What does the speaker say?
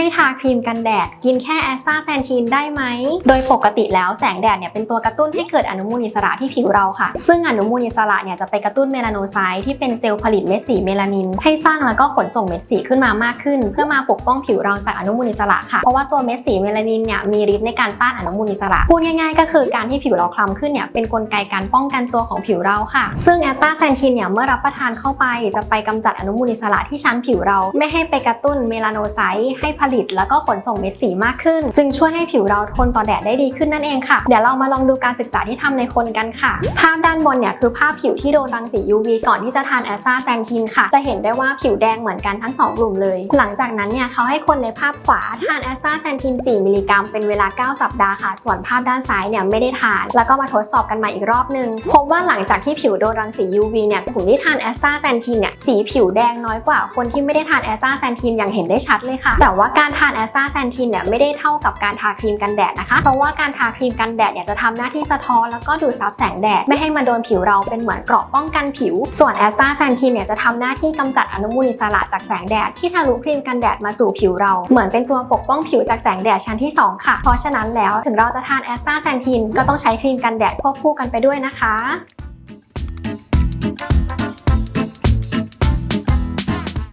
ไม่ทาครีมกันแดด กินแค่แอสตาแซนทีนได้ไหม โดยปกติแล้วแสงแดดเนี่ยเป็นตัวกระตุ้นให้เกิดอนุมูลอิสระที่ผิวเราค่ะ ซึ่งอนุมูลอิสระเนี่ยจะไปกระตุ้นเมลาโนไซต์ที่เป็นเซลล์ผลิตเม็ดสีเมลานิน ให้สร้างแล้วก็ขนส่งเม็ดสีขึ้นมามากขึ้น เพื่อมาปกป้องผิวเราจากอนุมูลอิสระค่ะ เพราะว่าตัวเม็ดสีเมลานินเนี่ยมีฤทธิ์ในการต้านอนุมูลอิสระ พูดง่ายๆ ก็คือการที่ผิวเราคล้ำขึ้นเนี่ยเป็นกลไกการป้องกันตัวของผิวเราค่ะ ซึ่งแอตตาแซนทินเนี่ยเมื่อรับประทานเข้าไปจะไปกำจัดอนุมูลอิสระที่ชั้นผิวเรา ไม่ให้ไปกระตุ้นเมลาโนไซต์ให้ผลิต แล้วก็ขนส่งเม็ดสีมากขึ้น จึงช่วยให้ผิวเราทนต่อแดดได้ดีขึ้นนั่นเองค่ะ เดี๋ยวเรามาลองดูการศึกษาที่ทำในคนกันค่ะ ภาพด้านบนเนี่ยคือภาพผิวที่โดนรังสี UV ก่อนที่จะทานแอสตาแซนทินค่ะ จะเห็นได้ว่าผิวแดงเหมือนกันทั้งสองกลุ่มเลย หลังจากนั้นเนี่ยเขาให้คนในภาพขวาทานแอสตาแซนทิน 4 มิลลิกรัมเป็นเวลา 9 สัปดาห์ค่ะ ส่วนภาพด้านซ้ายเนี่ยไม่ได้ทาน แล้วก็มาทดสอบกันใหม่อีกรอบนึง พบว่าหลังจากที่ผิวโดนรังสี UV เนี่ยกลุ่มที่ทานแอสตาแซนทินเนี่ยสีผิวแดงน้อยกว่าคนที่ไม่ได้ทานแอสตาแซนทินอย่างเห็นได้ชัดเลยค่ะ แต่ว่าการทานแอสตาแซนทินเนี่ยไม่ได้เท่ากับการทาครีมกันแดดนะคะ เพราะว่าการทาครีมกันแดดเนี่ยจะทำหน้าที่สะท้อนแล้วก็ดูดซับแสงแดด ไม่ให้มาโดนผิวเราเป็นเหมือนเกราะป้องกันผิว ส่วนแอสตาแซนทินเนี่ยจะทำหน้าที่กำจัดอนุมูลอิสระจากแสงแดดที่ทะลุครีมกันแดดมาสู่ผิวเรา เหมือนเป็นตัวปกป้องผิวจากแสงแดดชั้นที่สองค่ะ เพราะฉะนั้นแล้วถึงเราจะทานแอสตาแซนทินก็ต้องใช้ครีมกันแดดควบคู่กันไปด้วยนะคะ